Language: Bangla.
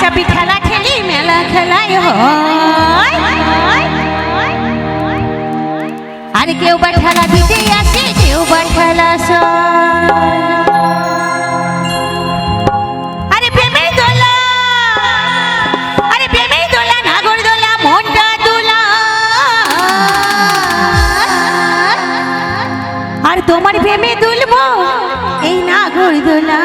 আচ্ছা, চাপাচাপি খেলা খেলি? মেলা খেলাই হয়। আর কেউ বা খেলা দিতে আসে, কেউ বা খেলা আরে প্রেমে দোলা, আরে প্রেমে দোলা, নাগর দোলা মনটা আর তোমার প্রেমে দুলবো এই নাগর দোলা।